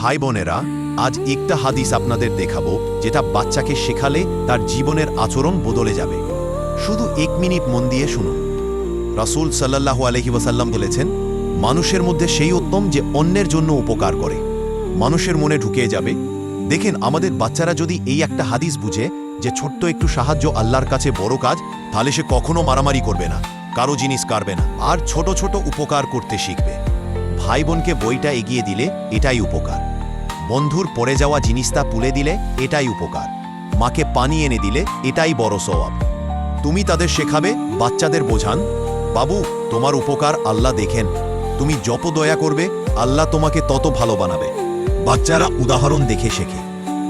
ভাই বোনেরা আজ একটা হাদিস আপনাদের দেখাবো, যেটা বাচ্চাকে শেখালে তার জীবনের আচরণ বদলে যাবে। শুধু এক মিনিট মন দিয়ে শুনুন। রাসূল সাল্লাল্লাহু আলহি ওয়াসাল্লাম বলেছেন, মানুষের মধ্যে সেই উত্তম যে অন্যের জন্য উপকার করে। মানুষের মনে ঢুকে যাবে। দেখেন, আমাদের বাচ্চারা যদি এই একটা হাদিস বুঝে যে ছোট্ট একটু সাহায্য আল্লাহর কাছে বড় কাজ, তাহলে সে কখনো মারামারি করবে না, কারও জিনিস কারবে না, আর ছোট ছোট উপকার করতে শিখবে। ভাই বোনকে বইটা এগিয়ে দিলে এটাই উপকার। বন্ধুর পড়ে যাওয়া জিনিসটা তুলে দিলে এটাই উপকার। মাকে পানি এনে দিলে এটাই বড় সওয়াব। তুমি তাদের শেখাবে, বাচ্চাদের বোঝান, বাবু, তোমার উপকার আল্লাহ দেখেন। তুমি যত দয়া করবে, আল্লাহ তোমাকে তত ভালো বানাবে। বাচ্চারা উদাহরণ দেখে শেখে।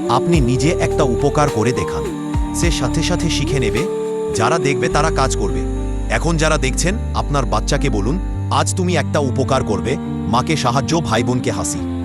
আপনি নিজে একটা উপকার করে দেখান। সে সাথে সাথে শিখে নেবে। যারা দেখবে, তারা কাজ করবে। এখন যারা দেখছেন, আপনার বাচ্চাকে বলুন, আজ তুমি একটা উপকার করবে। মাকে সাহায্য ভাই বোনকে হাসি।